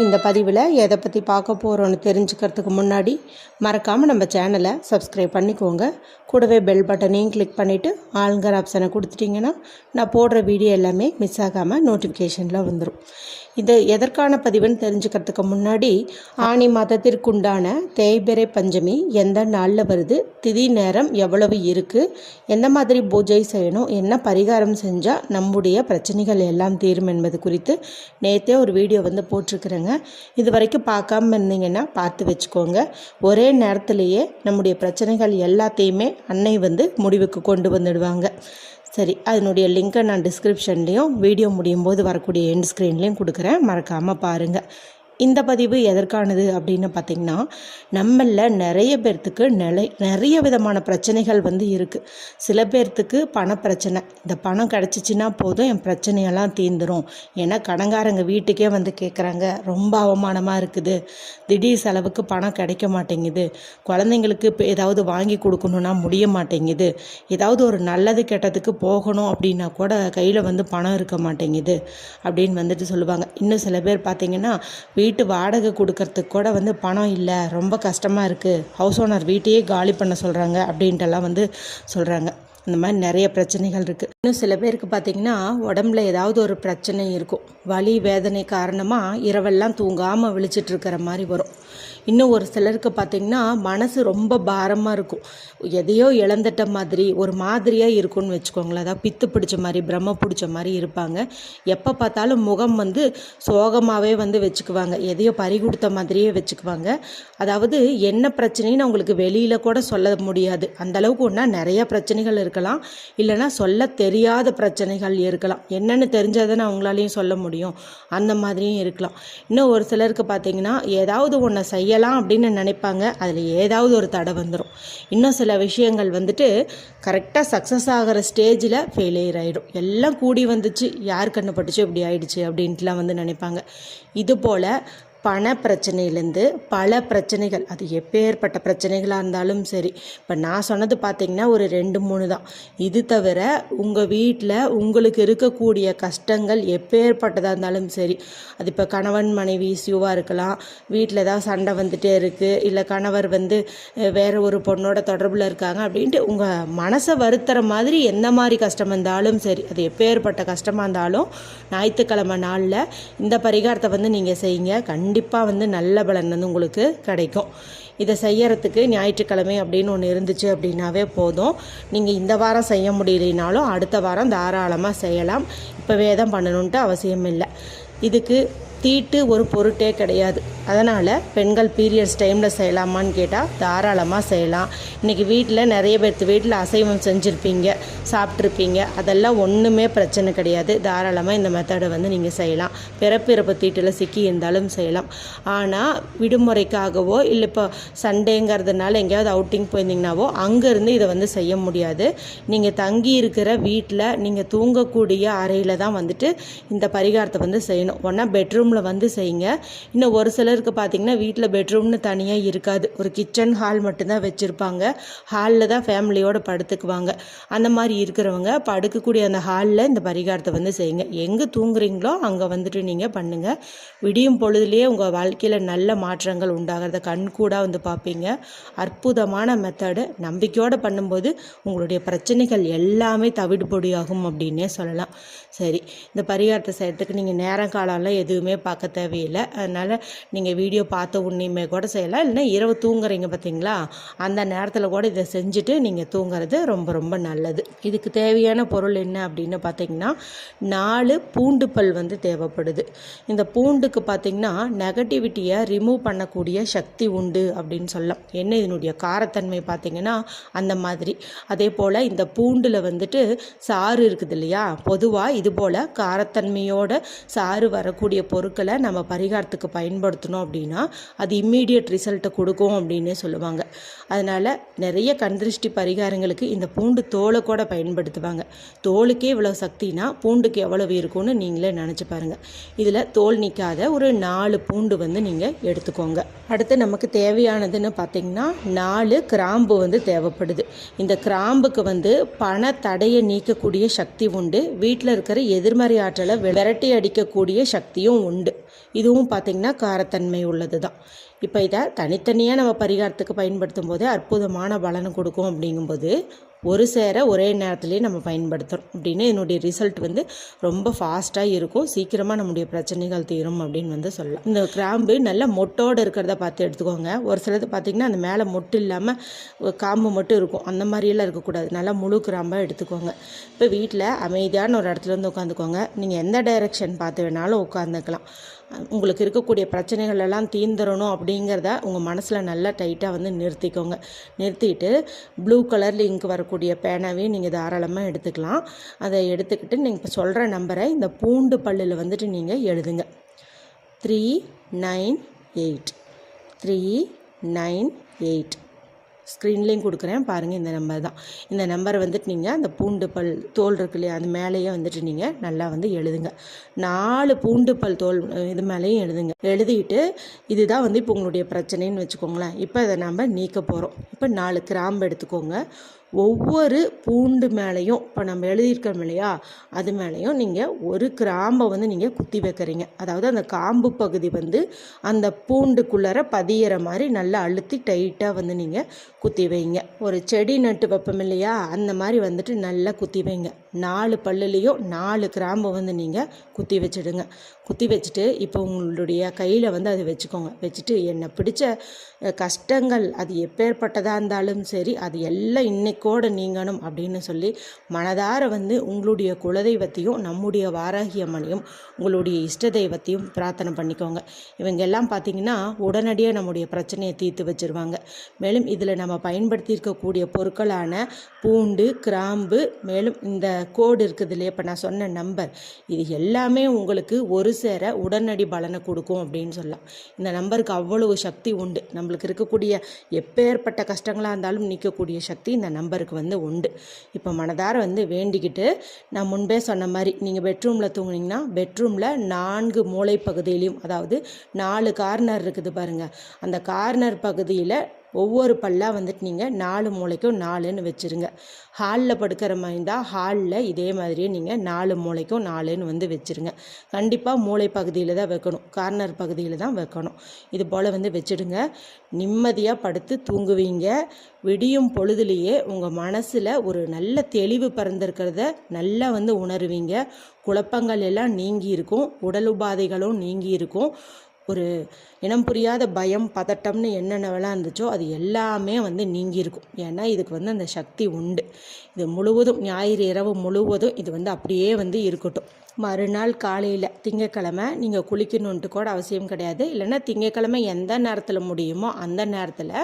இந்த பதிவில் எதை பற்றி பார்க்க போகிறோன்னு தெரிஞ்சுக்கிறதுக்கு முன்னாடி மறக்காமல் நம்ம சேனலை சப்ஸ்கிரைப் பண்ணிக்கோங்க. கூடவே பெல் பட்டனையும் கிளிக் பண்ணிவிட்டு ஆளுங்கர் ஆப்ஷனை கொடுத்துட்டிங்கன்னா நான் போடுற வீடியோ எல்லாமே மிஸ் ஆகாமல் நோட்டிஃபிகேஷனில் வந்துடும் இது எதற்கான பதிவுன்னு தெரிஞ்சுக்கிறதுக்கு முன்னாடி ஆணி மாதத்திற்குண்டான தேய்பிறை பஞ்சமி எந்த நாளில் வருது திதி நேரம் எவ்வளவு இருக்குது எந்த மாதிரி பூஜை செய்யணும் என்ன பரிகாரம் செஞ்சால் நம்முடைய பிரச்சனைகள் எல்லாம் தீரும் என்பது குறித்து நேற்றே ஒரு வீடியோ வந்து போட்டிருக்கிறேங்க இது வரைக்கும் பார்க்காம இருந்தீங்கன்னா பார்த்து வச்சுக்கோங்க. ஒரே நேரத்திலேயே நம்முடைய பிரச்சனைகள் எல்லாத்தையுமே அன்னை வந்து முடிவுக்கு கொண்டு வந்துடுவாங்க. சரி அதனுடைய லிங்க்கை நான் டிஸ்கிரிப்ஷன்லேயும் வீடியோ முடியும் போது வரக்கூடிய எண்ட் ஸ்க்ரீன்லேயும் கொடுக்குறேன். மறக்காமல் பாருங்கள் இந்த பதிவு எதற்கானது அப்படின்னு பார்த்திங்கன்னா நம்மளில் நிறைய பேர்த்துக்கு நிலை நிறைய விதமான பிரச்சனைகள் வந்து இருக்குது சில பேர்த்துக்கு பணப்பிரச்சனை. இந்த பணம் கிடச்சிச்சின்னா போதும் என் பிரச்சனையெல்லாம் தீர்ந்துடும் ஏன்னா கடங்காரங்க வீட்டுக்கே வந்து கேட்குறாங்க ரொம்ப அவமானமாக இருக்குது. திடீர் செலவுக்கு பணம் கிடைக்க மாட்டேங்குது. குழந்தைங்களுக்கு இப்போ ஏதாவது வாங்கி கொடுக்கணுன்னா முடிய மாட்டேங்குது. ஏதாவது ஒரு நல்லது கெட்டதுக்கு போகணும் அப்படின்னா கூட கையில் வந்து பணம் இருக்க மாட்டேங்குது அப்படின்னு வந்துட்டு சொல்லுவாங்க. இன்னும் சில பேர் பார்த்திங்கன்னா வீட்டு வீட்டு வாடகை கொடுக்கறதுக்கு கூட வந்து பணம் இல்லை. ரொம்ப கஷ்டமாக இருக்குது ஹவுஸ் ஓனர் வீட்டையே காலி பண்ண சொல்கிறாங்க அப்படின்ட்டுலாம் வந்து சொல்கிறாங்க இந்த மாதிரி நிறைய பிரச்சனைகள் இருக்குது இன்னும் சில பேருக்கு பார்த்திங்கன்னா உடம்புல ஏதாவது ஒரு பிரச்சனை இருக்கும். வலி வேதனை காரணமாக இரவெல்லாம் தூங்காமல் விழிச்சிட்டு இருக்கிற மாதிரி வரும். இன்னும் ஒரு சிலருக்கு பார்த்திங்கன்னா மனசு ரொம்ப பாரமாக இருக்கும். எதையோ இழந்துட்ட மாதிரி ஒரு மாதிரியாக இருக்கும்னு வச்சுக்கோங்களேன். அதாவது பித்து பிடிச்ச மாதிரி பிரம்ம பிடிச்ச மாதிரி இருப்பாங்க. எப்போ பார்த்தாலும் முகம் வந்து சோகமாகவே வந்து வச்சுக்குவாங்க. எதையோ பறி கொடுத்த மாதிரியே வச்சுக்குவாங்க. அதாவது என்ன பிரச்சனைன்னு அவங்களுக்கு வெளியில் கூட சொல்ல முடியாது. அந்தளவுக்கு ஒன்றா நிறைய பிரச்சனைகள் இருக்கலாம். இல்லைனா சொல்ல தெரியாத பிரச்சனைகள் இருக்கலாம். என்னென்னு தெரிஞ்சாதானே அவங்களாலையும் சொல்ல முடியும். அந்த மாதிரியும் இருக்கலாம். இன்னும் ஒரு சிலருக்கு பார்த்திங்கன்னா ஏதாவது ஒன்றை செய்யலாம் அப்படின்னு நினைப்பாங்க. அதில் ஏதாவது ஒரு தடை வந்துடும் இன்னும் சில விஷயங்கள் வந்துட்டு கரெக்டாக சக்ஸஸ் ஆகிற ஸ்டேஜில் ஃபெயிலியர் ஆகிடும் எல்லாம் கூடி வந்துச்சு. யார் கண்ணுப்பட்டுச்சு இப்படி ஆயிடுச்சு அப்படின்ட்டுலாம் வந்து நினைப்பாங்க. இது போல் பண பிரச்சனையிலேருந்து பல பிரச்சனைகள் அது எப்பேற்பட்ட பிரச்சனைகளாக இருந்தாலும் சரி. இப்போ நான் சொன்னது பார்த்திங்கன்னா ஒரு ரெண்டு மூணு தான். இது தவிர உங்கள் வீட்டில் உங்களுக்கு இருக்கக்கூடிய கஷ்டங்கள் எப்பேற்பட்டதாக இருந்தாலும் சரி. அது இப்போ கணவன் மனைவி இஷ்யூவாக இருக்கலாம். வீட்டில் ஏதாவது சண்டை வந்துகிட்டே இருக்குது இல்லை கணவர் வந்து வேறு ஒரு பொண்ணோட தொடர்பில் இருக்காங்க அப்படின்ட்டு உங்கள் மனசை வருத்துற மாதிரி எந்த மாதிரி கஷ்டம் இருந்தாலும் சரி அது எப்பேற்பட்ட கஷ்டமாக இருந்தாலும் ஞாயிற்றுக்கிழமை நாளில் இந்த பரிகாரத்தை வந்து நீங்கள் செய்யுங்க. கண்டிப்பாக கண்டிப்பாக வந்து நல்ல பலன் வந்து உங்களுக்கு கிடைக்கும். இதை செய்யறதுக்கு ஞாயிற்றுக்கிழமை அப்படின்னு ஒன்று இருந்துச்சு அப்படின்னாவே போதும். நீங்கள் இந்த வாரம் செய்ய முடியலைனாலும் அடுத்த வாரம் தாராளமாக செய்யலாம். இப்போவே தான் பண்ணணுன்ட்டு அவசியம் இல்லை இதுக்கு தீட்டு ஒரு பொருட்டே கிடையாது. அதனால் பெண்கள் பீரியட்ஸ் டைமில் செய்யலாமான்னு கேட்டால் தாராளமாக செய்யலாம். இன்றைக்கி வீட்டில் நிறைய பேர்த்து வீட்டில் அசைவம் செஞ்சுருப்பீங்க சாப்பிட்ருப்பீங்க அதெல்லாம் ஒன்றுமே பிரச்சனை கிடையாது. தாராளமாக இந்த மெத்தடை வந்து நீங்கள் செய்யலாம். பிறப்பிறப்பு தீட்டில் சிக்கி இருந்தாலும் செய்யலாம். ஆனால் விடுமுறைக்காகவோ இல்லை இப்போ சண்டேங்கிறதுனால எங்கேயாவது அவுட்டிங் போயிருந்தீங்கனாவோ அங்கேருந்து இதை வந்து செய்ய முடியாது. நீங்கள் தங்கி இருக்கிற வீட்டில் நீங்கள் தூங்கக்கூடிய அறையில் தான் வந்துட்டு இந்த பரிகாரத்தை வந்து செய்யணும். ஒன்றா பெட்ரூம் பெட்ரூமில் வந்து செய்யுங்க. இன்னும் ஒரு சிலருக்கு பார்த்தீங்கன்னா வீட்டில் பெட்ரூம்னு தனியாக இருக்காது. ஒரு கிச்சன் ஹால் மட்டும்தான் வச்சுருப்பாங்க. ஹாலில் தான் ஃபேமிலியோடு படுத்துக்குவாங்க. அந்த மாதிரி இருக்கிறவங்க படுக்கக்கூடிய அந்த ஹாலில் இந்த பரிகாரத்தை வந்து செய்யுங்க. எங்கே தூங்குறீங்களோ அங்கே வந்துட்டு நீங்கள் பண்ணுங்கள் விடியும் பொழுதுலேயே உங்கள் வாழ்க்கையில் நல்ல மாற்றங்கள் உண்டாகிறத கண்கூடாக வந்து பார்ப்பீங்க அற்புதமான மெத்தடு நம்பிக்கையோடு பண்ணும்போது உங்களுடைய பிரச்சனைகள் எல்லாமே தவிடுபொடியாகும் அப்படின்னே சொல்லலாம். சரி இந்த பரிகாரத்தை செய்கிறதுக்கு நீங்கள் நேரம் காலம்லாம் எதுவுமே பார்க்க தேவையில்லை. அதனால் நீங்கள் வீடியோ பார்த்த உன்னையுமே கூட செய்யலாம். இல்லைன்னா இரவு தூங்குறீங்க பார்த்தீங்களா? அந்த நேரத்தில் கூட இதை செஞ்சுட்டு நீங்கள் தூங்குறது ரொம்ப ரொம்ப நல்லது. இதுக்கு தேவையான பொருள் என்ன அப்படின்னு பார்த்தீங்கன்னா நாலு பூண்டு பல் வந்து தேவைப்படுது. இந்த பூண்டுக்கு பார்த்தீங்கன்னா நெகட்டிவிட்டியை ரிமூவ் பண்ணக்கூடிய சக்தி உண்டு அப்படின்னு சொல்லலாம். என்ன இதனுடைய காரத்தன்மை பார்த்தீங்கன்னா அந்த மாதிரி. அதே போல் இந்த பூண்டில் வந்துட்டு சாறு இருக்குது இல்லையா? பொதுவாக இது போல் காரத்தன்மையோட சாறு வரக்கூடிய பொருட்கள் பொருட்களை நம்ம பரிகாரத்துக்கு பயன்படுத்தணும் அப்படின்னா அது இம்மீடியட் ரிசல்ட்டை கொடுக்கும் அப்படின்னு சொல்லுவாங்க. அதனால் நிறைய கண்திருஷ்டி பரிகாரங்களுக்கு இந்த பூண்டு தோலை கூட பயன்படுத்துவாங்க. தோலுக்கே இவ்வளோ சக்தினா பூண்டுக்கு எவ்வளவு இருக்கும்னு நீங்களே நினச்சி பாருங்கள் இதில் தோல் நிற்காத ஒரு நாலு பூண்டு வந்து நீங்கள் எடுத்துக்கோங்க. அடுத்து நமக்கு தேவையானதுன்னு பார்த்தீங்கன்னா நாலு கிராம்பு வந்து தேவைப்படுது. இந்த கிராம்புக்கு வந்து பண தடையை நீக்கக்கூடிய சக்தி உண்டு. வீட்டில் இருக்கிற எதிர்மறை ஆற்றலை விரட்டி அடிக்கக்கூடிய சக்தியும் உண்டு. உண்டு. இதுவும் பார்த்திங்கன்னா காரத்தன்மை உள்ளது தான் இப்போ இதை தனித்தனியாக நம்ம பரிகாரத்துக்கு பயன்படுத்தும் போது அற்புதமான பலனை கொடுக்கும் அப்படிங்கும்போது ஒரு சேர ஒரே நேரத்துலேயே நம்ம பயன்படுத்துகிறோம் அப்படின்னு என்னுடைய ரிசல்ட் வந்து ரொம்ப ஃபாஸ்ட்டாக இருக்கும். சீக்கிரமாக நம்முடைய பிரச்சனைகள் தீரும் அப்படின்னு வந்து சொல்லலாம். இந்த கிராம்பு நல்ல மொட்டோடு இருக்கிறத பார்த்து எடுத்துக்கோங்க. ஒரு சிலது பார்த்திங்கன்னா அந்த மேலே மொட்டு இல்லாமல் காம்பு மட்டும் இருக்கும். அந்த மாதிரியெல்லாம் இருக்கக்கூடாது. நல்லா முழு கிராம்பாக எடுத்துக்கோங்க. இப்போ வீட்டில் அமைதியான ஒரு இடத்துல வந்து உட்காந்துக்கோங்க நீங்கள் எந்த டைரெக்ஷன் பார்த்து வேணாலும் உட்காந்துக்கலாம் உங்களுக்கு இருக்கக்கூடிய பிரச்சனைகள் எல்லாம் தீந்துடணும் அப்படிங்கிறத உங்கள் மனசில் நல்லா டைட்டாக வந்து நிறுத்திக்கோங்க. நிறுத்திட்டு ப்ளூ கலரில் இங்கு வரக்கூடிய பேனாவையும் நீங்கள் தாராளமாக எடுத்துக்கலாம். அதை எடுத்துக்கிட்டு நீங்கள் இப்போ சொல்கிற நம்பரை இந்த பூண்டு பல்லில் வந்துட்டு நீங்கள் எழுதுங்க. Three nine eight three nine eight ஸ்க்ரீன்லேயும் கொடுக்குறேன். பாருங்கள் இந்த நம்பர் தான். இந்த நம்பரை வந்துட்டு நீங்கள் அந்த பூண்டு பல் தோல் இருக்கு இல்லையா அது மேலேயே வந்துட்டு நீங்கள் நல்லா வந்து எழுதுங்க. நாலு பூண்டு பல் தோல் இது மேலேயும் எழுதுங்க. எழுதிட்டு இதுதான் வந்து இப்போ உங்களுடைய பிரச்சனைன்னு வச்சுக்கோங்களேன். இப்போ அதை நம்ம நீக்க போகிறோம் இப்போ நாலு கிராம்பு எடுத்துக்கோங்க. ஒவ்வொரு பூண்டு மேலேயும் இப்போ நம்ம எழுதியிருக்கோம் இல்லையா? அது மேலேயும் நீங்கள் ஒரு கிராம்பை வந்து நீங்கள் குத்தி வைக்கிறீங்க. அதாவது அந்த காம்பு பகுதி வந்து அந்த பூண்டுக்குள்ளார பதியிற மாதிரி நல்லா அழுத்தி டைட்டாக வந்து நீங்கள் குத்தி வைங்க. ஒரு செடி நட்டு வைப்போம் இல்லையா? அந்த மாதிரி வந்துட்டு நல்லா குத்தி வைங்க. நாலு பல்லுலேயும் நாலு கிராம்பை வந்து நீங்கள் குத்தி வச்சுடுங்க. குத்தி வச்சுட்டு இப்போ உங்களுடைய கையில் வந்து அதை வச்சுக்கோங்க. வச்சுட்டு என்னை பிடிச்ச கஷ்டங்கள் அது எப்பேற்பட்டதாக இருந்தாலும் சரி அது எல்லாம் இன்னைக்கோடு நீங்கணும் அப்படின்னு சொல்லி மனதார வந்து உங்களுடைய குலதெய்வத்தையும் நம்முடைய வாராகியம்மனையும் உங்களுடைய இஷ்ட தெய்வத்தையும் பிரார்த்தனை பண்ணிக்கோங்க. இவங்க எல்லாம் பார்த்திங்கன்னா உடனடியாக நம்முடைய பிரச்சனையை தீர்த்து வச்சுருவாங்க. மேலும் இதில் நம்ம பயன்படுத்தியிருக்கக்கூடிய பொருட்களான பூண்டு கிராம்பு மேலும் இந்த கோடு இருக்குது இல்லையா? இப்போ நான் சொன்ன நம்பர். இது எல்லாமே உங்களுக்கு ஒரு சேர உடனடி பலனை கொடுக்கும் அப்படின்னு சொல்லலாம். இந்த நம்பருக்கு அவ்வளவு சக்தி உண்டு. நம்மளுக்கு இருக்கக்கூடிய எப்பேற்பட்ட கஷ்டங்களாக இருந்தாலும் நிற்கக்கூடிய சக்தி இந்த நம்பருக்கு வந்து உண்டு. இப்போ மனதார வந்து வேண்டிக்கிட்டு நான் முன்பே சொன்ன மாதிரி நீங்கள் பெட்ரூமில் தூங்குனீங்கன்னா பெட்ரூமில் நான்கு மூளை பகுதியிலையும் அதாவது நாலு கார்னர் இருக்குது பாருங்கள் அந்த கார்னர் பகுதியில் ஒவ்வொரு பல்லாக வந்துட்டு நீங்கள் நாலு மூளைக்கும் நாலுன்னு வச்சுருங்க. ஹாலில் படுக்கிற மாதிரி இருந்தால் ஹாலில் இதே மாதிரியே நீங்கள் நாலு மூளைக்கும் நாலுன்னு வந்து வச்சுருங்க. கண்டிப்பாக மூளை பகுதியில் தான் வைக்கணும். கார்னர் பகுதியில் தான் வைக்கணும். இது போல் வந்து வச்சுடுங்க. நிம்மதியாக படுத்து தூங்குவீங்க. விடியும் பொழுதுலேயே உங்கள் மனசில் ஒரு நல்ல தெளிவு பிறந்திருக்கிறத நல்லா வந்து உணருவீங்க. குழப்பங்கள் எல்லாம் நீங்கி இருக்கும். உடல் உபாதைகளும் நீங்கி இருக்கும். ஒரு இனம் புரியாத பயம் பதட்டம்னு என்னென்னவெல்லாம் இருந்துச்சோ அது எல்லாமே வந்து நீங்கியிருக்கும். ஏன்னா இதுக்கு வந்து அந்த சக்தி உண்டு. இது முழுவதும் ஞாயிறு இரவு முழுவதும் இது வந்து அப்படியே வந்து இருக்கட்டும். மறுநாள் காலையில் திங்கக்கிழமை நீங்கள் குளிக்கணுன்ட்டு கூட அவசியம் கிடையாது. இல்லைன்னா திங்கக்கிழமை எந்த நேரத்தில் முடியுமோ அந்த நேரத்தில்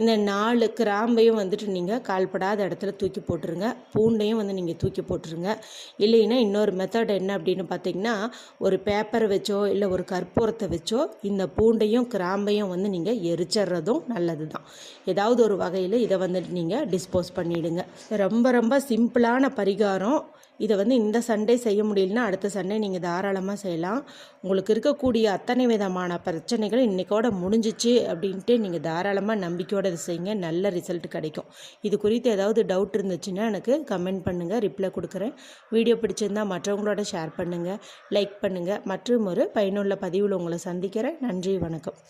இந்த நாலு கிராம்பையும் வந்துட்டு நீங்கள் கால்படாத இடத்துல தூக்கி போட்டுருங்க. பூண்டையும் வந்து நீங்கள் தூக்கி போட்டுருங்க. இல்லைன்னா இன்னொரு மெத்தட் என்ன அப்படின்னு பார்த்தீங்கன்னா ஒரு பேப்பரை வச்சோ இல்லை ஒரு கற்பூரத்தை வச்சோ இந்த பூண்டையும் கிராம்பையும் வந்து நீங்கள் எரிச்சிட்றதும் நல்லது தான் ஏதாவது ஒரு வகையில் இதை வந்துட்டு நீங்கள் டிஸ்போஸ் பண்ணிவிடுங்க ரொம்ப ரொம்ப சிம்பிளான பரிகாரம். இதை வந்து இந்த சண்டே செய்ய முடியலன்னா அடுத்த சண்டே நீங்கள் தாராளமாக செய்யலாம். உங்களுக்கு இருக்கக்கூடிய அத்தனை விதமான பிரச்சனைகள் இன்றைக்கோட முடிஞ்சிச்சு அப்படின்ட்டு நீங்கள் தாராளமாக நம்பிக்கையோடு இதை செய்யுங்க. நல்ல ரிசல்ட் கிடைக்கும். இது குறித்து ஏதாவது டவுட் இருந்துச்சுன்னா எனக்கு கமெண்ட் பண்ணுங்கள் ரிப்ளை கொடுக்குறேன். வீடியோ பிடிச்சிருந்தால் மற்றவங்களோட ஷேர் பண்ணுங்கள் லைக் பண்ணுங்கள் மற்றும் ஒரு பயனுள்ள பதிவில் உங்களை சந்திக்கிறேன். நன்றி வணக்கம்.